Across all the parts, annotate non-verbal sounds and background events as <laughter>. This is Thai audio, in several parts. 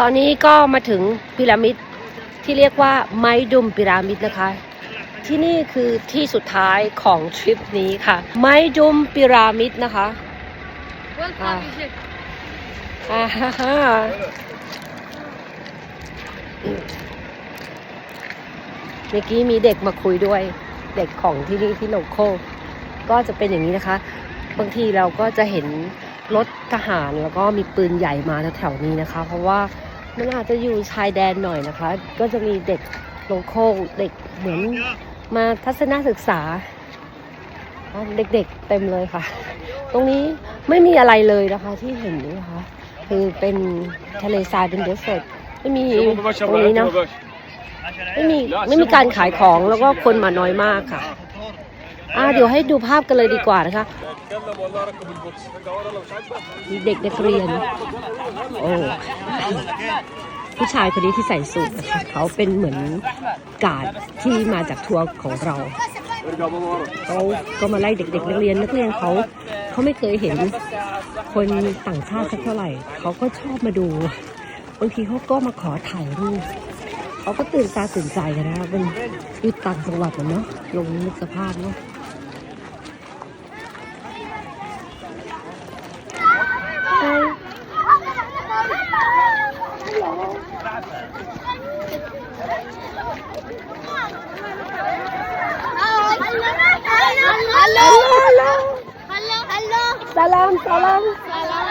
ตอนนี้ก็มาถึงพีระมิดที่เรียกว่าไม้ดุมพีระมิดนะคะ ที่นี่คือที่สุดท้ายของทริปนี้ค่ะ ไม้ดุมพีระมิดนะคะอ่าฮ่าฮ่าเมื่อกี้มีเด็กมาคุยด้วยเด็กของที่นี่ที่โลโก้ก็จะเป็นอย่างนี้นะคะ บางทีเราก็จะเห็นรถทหารแล้วก็มีปืนใหญ่มาแถวๆนี้นะคะ เพราะว่า มันอาจจะอยู่ชายแดนหน่อยนะคะ ก็จะมีเด็กโลโก้เด็กเหมือนมาทัศนศึกษา เด็กๆเต็มเลยค่ะ ตรงนี้ไม่มีอะไรเลยนะคะที่เห็นนี่นะคะ คือเป็นทะเลทรายเป็นเดสเซอร์ตไม่มีตรงนี้เนาะไม่มีไม่มีการขายของแล้วก็คนมาน้อยมากค่ะ อ่าเดี๋ยวให้ดูภาพกันเลยดีกว่านะคะ มีเด็กนักเรียน โอ้ผู้ชายคนนี้ที่ใส่สูทเขาเป็นเหมือนกาดที่มาจากทัวร์ของเราเขาก็มาไล่เด็กๆนักเรียนนักเรียนเขาเขาไม่เคยเห็นคนต่างชาติสักเท่าไหร่ เขาก็ชอบมาดูบางทีเขาก็มาขอถ่ายรูปเขาก็ตื่นตาตื่นใจกันนะเป็นอยู่ต่างจังหวัดนเนาะลงนึกสภาพเนาะ هلو สลามสลาม سلام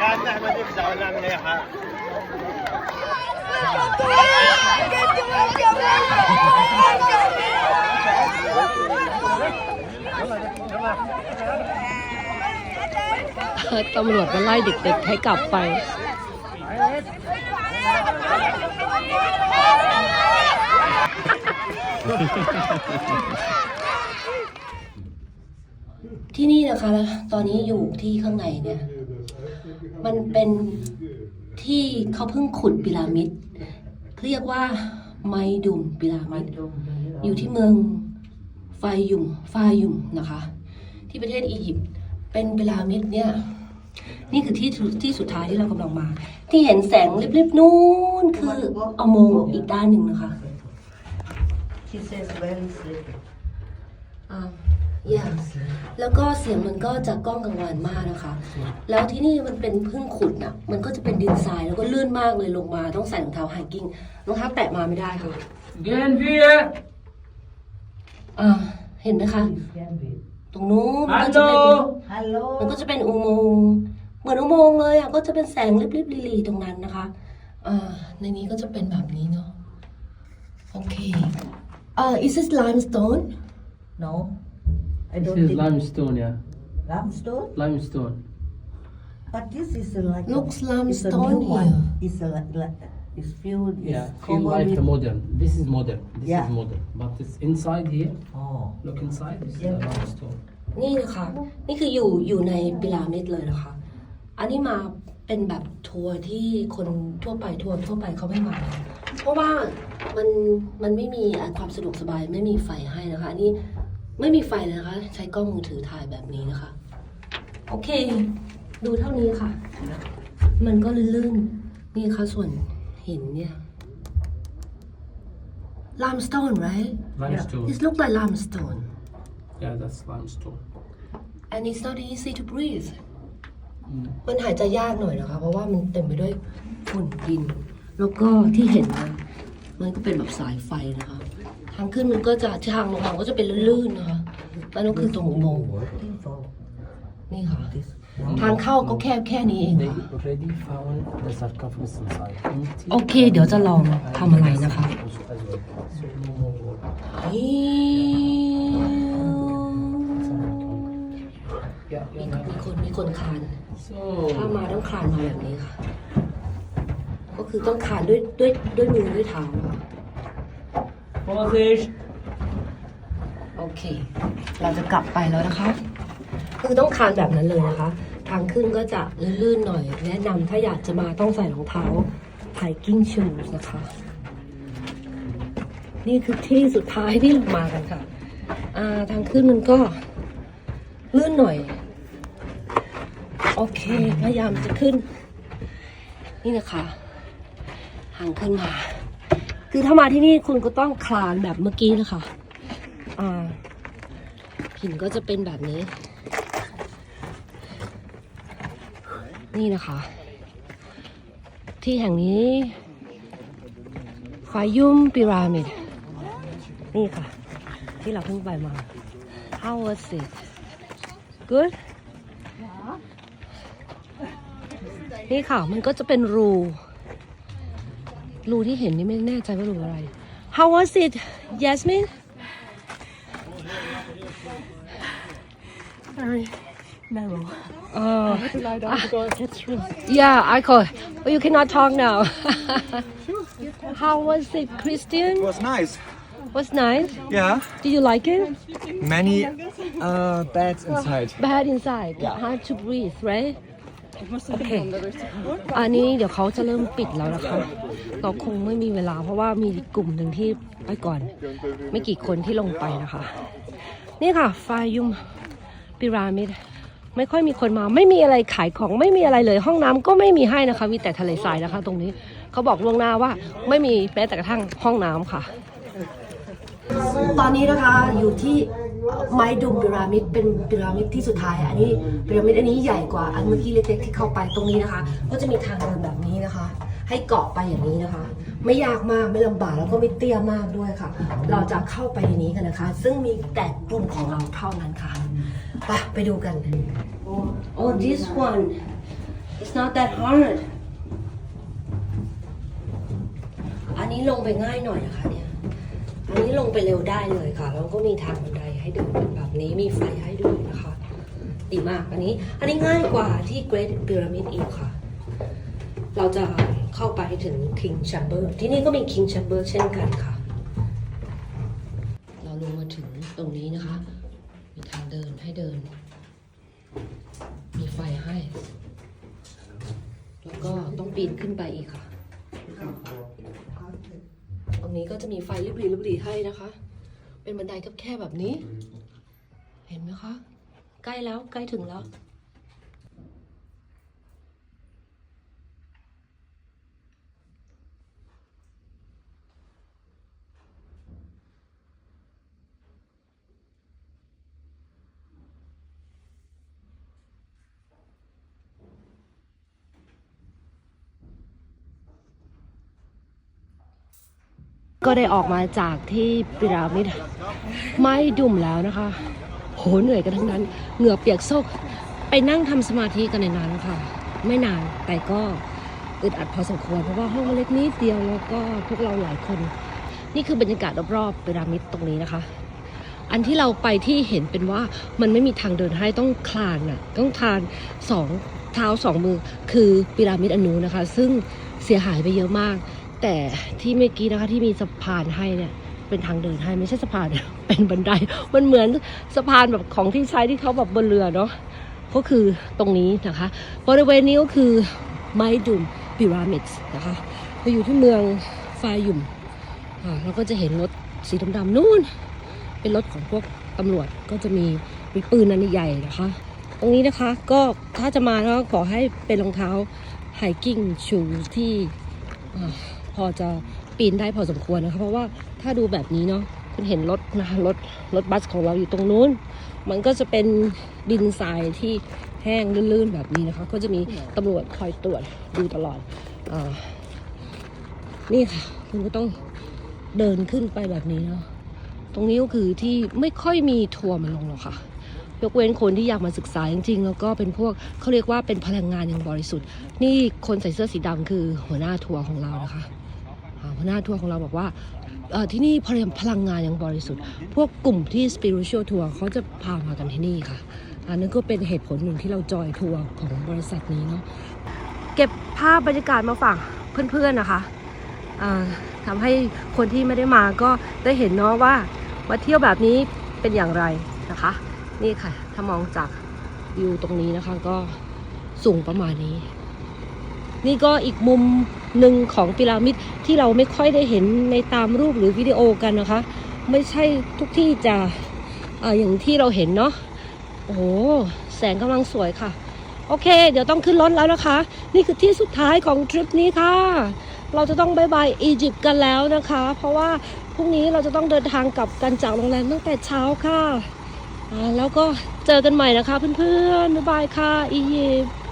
يا عم احمد افزع ولا اعمل اي حاجه ตำรวจมาไล่เด็ก ๆ ให้กลับไป ที่นี่นะคะ ตอนนี้อยู่ที่ข้างในเนี่ย มันเป็นที่เขาเพิ่งขุดพีระมิด เรียกว่าไมดุมพีระมิด อยู่ที่เมืองไฟยุมฟายุมนะคะ ที่ประเทศอียิปต์เป็นพีระมิดเนี่ย นี่คือที่ที่สุดท้ายที่เรากำลังมา ที่เห็นแสงลิบๆนู้นคือเอาโมงอีกด้านหนึ่งนะคะ She says very sleepy. อ่า yeah แล้วก็เสียงมันก็จะก้องกังวานมากนะคะ แล้วที่นี่มันเป็นเพึ่งขุดน่ะ มันก็จะเป็นดินทรายแล้วก็ลื่นมากเลยลงมา ต้องใส่รองเท้าไฮกิ้งรองเท้าแตะมาไม่ได้ค่ะ Gehen wir! อ่าเห็นไหมคะ Can be. ตรงนู้นมันก็จะเป็น Hallo! มัน Hello. ก็จะเป็นอุโมงค์เหมือนอุโมงค์เลยอะก็จะเป็นแสงลิบๆลีๆตรงนั้นนะคะอ่าในนี้ก็จะเป็นแบบนี้เนาะโอเคเอ่อ is this limestone No. I This don't is think limestone, yeah. limestone. Limestone. But this is a like Looks a, limestone it's a new one. here. It's a like, like it's filled. It's Yeah, feel covered like with, a modern. This is modern. This Yeah. is modern. But it's inside here. Oh. Look inside. This is Yeah. the limestone. นี่นะคะ นี่คืออยู่อยู่ในปิรามิดเลยนะคะ อันนี้มาเป็นแบบทัวร์ที่คนทั่วไปทัวร์ทั่วไปเขาไม่มา เพราะว่ามันมันไม่มีความสะดวกสบายไม่มีไฟให้นะคะอันนี้ ไม่มีไฟเลยนะคะ ใช้กล้องมือถือถ่ายแบบนี้นะคะ โอเค ดูเท่านี้ค่ะ มันก็ลื่นๆนี่ค่ะส่วนหินเนี่ย limestone right Limestone. it look like limestone Yeah, that's limestone. and it's not easy to breathe Mm. มันหายใจยากหน่อยนะคะ เพราะว่ามันเต็มไปด้วยฝุ่นดิน แล้วก็ที่เห็นนะมันก็เป็นแบบสายไฟนะคะ ทางขึ้นมันก็จะทางลงมาก็จะเป็นลื่นๆนะคะแล้วนั่นคือตรงอุโมงค์ Working for นี่ค่ะ this. ทางเข้าก็แค่แค่นี้เอง They ค่ะ already found the sarcophagus inside. Empty. โอเค เดี๋ยวจะลองทำอะไรนะคะ Also as well. So no more water. อิ๊ว Yeah, มี yeah. มีคนมีคนคาน So ถ้ามาต้องคลานมาแบบนี้ค่ะ ก็คือต้องคลานด้วยด้วยด้วยมือด้วยเท้า Vorsicht! โอเค เราจะกลับไปแล้วนะคะ คือต้องคลานแบบนั้นเลยนะคะ ทางขึ้นก็จะลื่นๆหน่อย แนะนำถ้าอยากจะมาต้องใส่รองเท้า hiking shoes นะคะ นี่คือที่สุดท้ายที่เรามากันค่ะ อ่า ทางขึ้นมันก็ลื่นหน่อย โอเค พยายามจะขึ้น นี่นะคะ ทางขึ้นมา คือถ้ามาที่นี่คุณก็ต้องคลานแบบเมื่อกี้นะคะอ่าหินก็จะเป็นแบบนี้ นี่นะคะ ที่แห่งนี้ฟายุมปิรามิด นี่ค่ะ ที่เราเพิ่งไปมา How was it good นี่ค่ะ มันก็จะเป็นรู รูที่เห็นนี่ไม่แน่ใจว่ารูอะไร How was it Yasmin Very narrow. Oh, I had to lie down to go and catch shrimp. yeah, I could. But you cannot talk now. <laughs> How was it, Christian? It was nice. Was nice. Yeah. Did you like it? Many uh, beds inside. Bad inside. Hard to breathe, right? โอเค อันนี้เดี๋ยวเขาจะเริ่มปิดแล้วนะคะ เราคงไม่มีเวลาเพราะว่ามีกลุ่มหนึ่งที่ไปก่อน ไม่กี่คนที่ลงไปนะคะ นี่ค่ะฟายุมปิรามิดไม่ค่อยมีคนมา ไม่มีอะไรขายของไม่มีอะไรเลย ห้องน้ำก็ไม่มีให้นะคะ มีแต่ทะเลทรายนะคะ ตรงนี้เขาบอกล่วงหน้าว่าไม่มีแม้แต่กระทั่งห้องน้ำค่ะ ตอนนี้นะคะอยู่ที่ ไม้ดุมพีระมิดเป็นพีระมิดที่สุดท้าย อันนี้พีระมิดอันนี้ใหญ่กว่าอันเมื่อกี้เล็กๆที่เข้าไปตรงนี้นะคะ ก็จะมีทางเดินแบบนี้นะคะ ให้เกาะไปอย่างนี้นะคะ ไม่ยากมากไม่ลำบากแล้วก็ไม่เตี้ยมากด้วยค่ะ เราจะเข้าไปในนี้กันนะคะ ซึ่งมีแต่กลุ่มของเราเท่านั้นค่ะไปไปดูกัน Oh this one it's not that hard อันนี้ลงไปง่ายหน่อยนะคะเนี่ย อันนี้ลงไปเร็วได้เลยค่ะ แล้วก็มีทาง ให้ดินเป็นแบบนี้มีไฟให้ด้วยนะคะ ดีมากอันนี้ อันนี้ง่ายกว่าที่ Great Pyramid อีกค่ะ เราจะเข้าไปถึง King Chamber ที่นี่ก็มี King Chamber เช่นกันค่ะ เราลงมาถึงตรงนี้นะคะ มีทางเดินให้เดิน มีไฟให้ แล้วก็ต้องปีนขึ้นไปอีกค่ะ ตรงนี้ก็จะมีไฟลิบหลีลิบหลีให้นะคะ เป็นบันไดแคบๆแบบนี้ เห็นไหมคะ ใกล้แล้วใกล้ถึงแล้ว ก็ได้ออกมาจากที่ปิรามิดไม่ดุ่มแล้วนะคะ โหเหนื่อยกันทั้งนั้น เหงื่อเปียกโซกไปนั่งทำสมาธิกันในนั้นค่ะ ไม่นานแต่ก็อึดอัดพอสมควรเพราะว่าห้องเล็กนิดเดียวแล้วก็พวกเราหลายคน นี่คือบรรยากาศรอบๆปิรามิดตรงนี้นะคะ อันที่เราไปที่เห็นเป็นว่ามันไม่มีทางเดินให้ต้องคลานน่ะต้องคลานสองเท้าสองมือคือปิรามิดอนนูนะคะ ซึ่งเสียหายไปเยอะมาก แต่ที่เมื่อกี้นะคะที่มีสะพานให้เนี่ย เป็นทางเดินให้ไม่ใช่สะพานเป็นบันได มันเหมือนสะพานแบบของที่ใช้ที่เขาแบบบนเรือเนาะก็คือตรงนี้นะคะบริเวณนี้ก็คือไมดุมพิรามิดนะคะเราอยู่ที่เมืองฟายุมอ่าเราก็จะเห็นรถสีดำๆนู่น เป็นรถของพวกตำรวจก็จะมีมีปืนอันใหญ่นะคะ ตรงนี้นะคะก็ถ้าจะมาก็ขอให้เป็นรองเท้าไฮกิ้งชูที่อ่า พอจะปีนได้พอสมควรนะคะเพราะว่าถ้าดูแบบนี้เนาะคุณเห็นรถนะคะรถรถบัสของเราอยู่ตรงนู้น มันก็จะเป็นดินทรายที่แห้งลื่นๆแบบนี้นะคะ ก็จะมีตำรวจคอยตรวจดูตลอดอนี่ค่ะ คุณก็ต้องเดินขึ้นไปแบบนี้เนาะตรงนี้ก็คือที่ไม่ค่อยมีทัวร์มาลงหรอกค่ะ ยกเว้นคนที่อยากมาศึกษาจริงๆ แล้วก็เป็นพวกเขาเรียกว่าเป็นพลังงานอย่างบริสุทธิ์ นี่คนใส่เสื้อสีดำคือหัวหน้าทัวร์ของเรานะคะอ่าหัวหน้าทัวร์ของเราบอกว่าที่นี่พลังพลังงานอย่างบริสุทธิ์ พวกกลุ่มที่ spiritual tour เขาจะพามากันที่นี่ค่ะ อันนั้นก็เป็นเหตุผลหนึ่งที่เราจอยทัวร์ของบริษัทนี้เนาะเก็บภาพบรรยากาศมาฝากเพื่อนๆนะคะอ่าทำให้คนที่ไม่ได้มาก็ได้เห็นเนาะว่ามาเที่ยวแบบนี้เป็นอย่างไรนะคะ นี่ค่ะ ถ้ามองจากวิวตรงนี้นะคะ ก็สูงประมาณนี้ นี่ก็อีกมุมหนึ่งของพีระมิดที่เราไม่ค่อยได้เห็นในตามรูปหรือวิดีโอกันนะคะ ไม่ใช่ทุกที่จะออย่างที่เราเห็นเนาะโอ้แสงกำลังสวยค่ะ โอเค เดี๋ยวต้องขึ้นรถแล้วนะคะ นี่คือที่สุดท้ายของทริปนี้ค่ะ เราจะต้องบายบายอียิปต์กันแล้วนะคะ เพราะว่าพรุ่งนี้เราจะต้องเดินทางกลับกันจากโรงแรมตั้งแต่เช้าค่ะ แล้วก็เจอกันใหม่นะคะเพื่อนๆบ๊ายบายค่ะอียิปต์